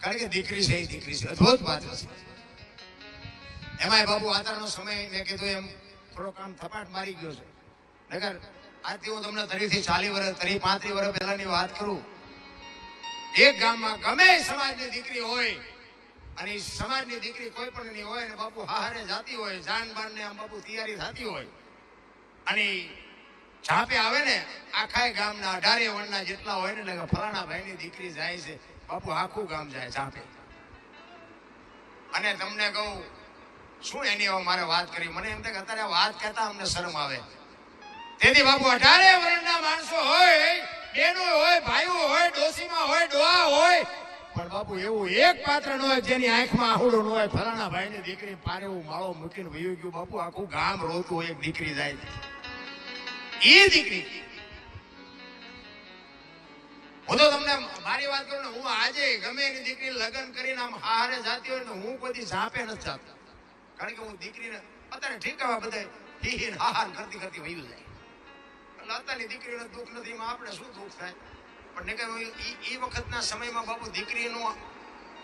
કારણ કે દીકરી છે એ દીકરી છે. અદભુત પાત્ર છે. એમાંય બાબુ આતાનો સમય મેં કીધું એમ થોડો કામ થપાટ મારી ગયો છે. નગર આજથી હું તમને તરીથી ચાલી વર્ષ તરી પાંત્રી વર્ષ પહેલાની વાત કરું. એક ગામમાં ગમે સમાજની દીકરી હોય, અને સમાજની દીકરી કોઈ પણ ની હોય ને બાપુ હારે જાતી હોય જાન બાન ને આમ બાપુ તૈયારી થતી હોય, અને ઝાંપે આવે ને, આખા ગામના અઢારે વણના જેટલા હોય ને ફલાણા ભાઈની દીકરી જાય છે. બાપુ, આખું ગામ જાય ઝાંપે અને તમને કહું, શું એની મારે વાત કરી મને એમ કે અત્યારે વાત કહેતા અમને શરમ આવે. તેથી બાપુ, અઢારે વર્ણના માણસો હોય, બેનો હોય, ભાઈઓ હોય, ડોસીમાં હોય, ડોહા હોય, પણ બાપુ, એવું એક પાત્ર ન હોય જેની આંખમાં આહુડો ન હોય. ફલાણા ભાઈની દીકરી પારે માળો મૂકીને વયું ગયું. બાપુ, આખું ગામ રોતું એક દીકરી જાય. એ દીકરી. હું તો તમને મારી વાત કરું ને, હું આજે ગમે એની દીકરી લગ્ન કરીને આમ હારે જાતી હોય ને હું કોઈ સાપે નથી જાતો. કારણ કે હું દીકરીને અત્યારે ઠીકાવા બધા હી હી હા હા કરતી કરતી વયું જાય. એટલે અત્યારની દીકરીને દુઃખ નથી, એમાં આપણે શું દુઃખ થાય? પણ નહીં કે એ વખતના સમયમાં બાપુ દીકરીનું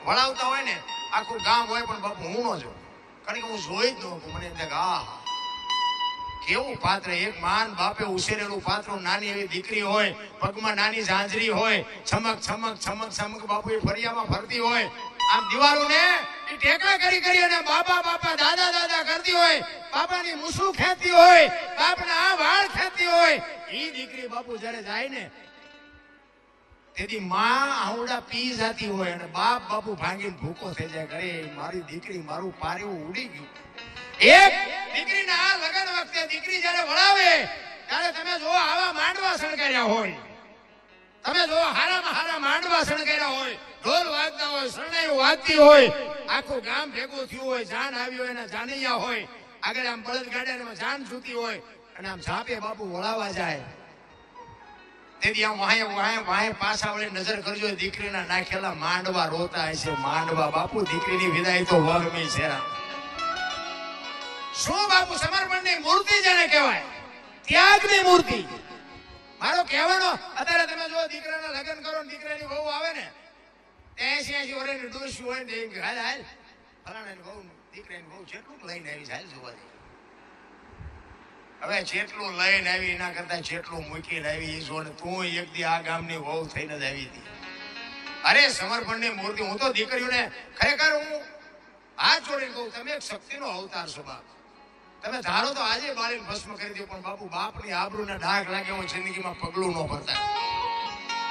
વળાવતા હોય ને, આખું ગામ હોય પણ બાપુ હું ન જોઉં. કારણ કે હું જોઈ જ ન મને એટલે આ હા કેવું પાત્ર? એક માન બાપે ઉછેરેલું પાત્ર નાની એવી દીકરી હોય, પગમાં નાની ઝાંઝરી હોય, છમક છમક છમક છમક બાપુ એ ફરિયામાં ફરતી હોય. આમ દિવાળું ને ટેકા કરી કરી અને બાપા બાપા, દાદા દાદા કરતી હોય, બાપાની મૂછું ખેંચતી હોય, બાપના આ વાળ ખેંચતી હોય. એ દીકરી બાપુ જ્યારે જાય ને, તેથી માં આવડા પી જતી હોય અને બાપ બાપુ ભાંગીને ભૂકો થઈ જાય. ઘરે મારી દીકરી મારું પારેવું ઉડી ગયું. એક દીકરીના આ લગન વખતે દીકરી જ્યારે વળાવે ત્યારે તમે જો આવા માંડવા કર્યા હોય. તમે જો હારામાં હારા માંડવા કર્યા હોય. ઢોલ વાગતા હોય શરણાઈઓ વાગતી હોય. આખું ગામ ભેગું થયું હોય, જાન આવી હોય અને જાનૈયા હોય. આગળ આમ બળદ ગાડ્યા જાન છૂટી હોય અને આમ ઝાપે બાપુ વળાવા જાય. તેથી આમ વાહે વાહે વાહે પાછા વળી નજર કરજો, દીકરીના નાખેલા માંડવા રોતા હશે માંડવા બાપુ, દીકરીની વિદાય તો વરમી છે. શું બાપુ, સમર્પણની મૂર્તિ જેને કહેવાય? ત્યાગની મૂર્તિ. જો દીકરાના લગ્ન કરો ને દીકરાની બહુ આવે ને એસી એસી વર્ષની ડોસ્યું હોય ને હાલ હાલ. ફલાણાની બહુ દીકરાની બહુ જેટલું લઈને આવી હાલ જોવા દે. હવે જેટલું લઈને આવી, એના કરતા જેટલું મૂકીને આવી, એ જોડે તું એક દી આ ગામની વહુ થઈને જ આવી હતી. અરે સમર્પણની મૂર્તિ, હું તો દીકરીઓને ખરેખર હું હાથ જોડીને કહું, તમે એક શક્તિનો અવતાર છો બાપ. તમે ધારો તો આજે બાળીને ભસ્મ કરી દો પણ બાપુ બાપની આબરૂને ડાઘ લાગે, હું જિંદગીમાં પગલું ન ભરતા.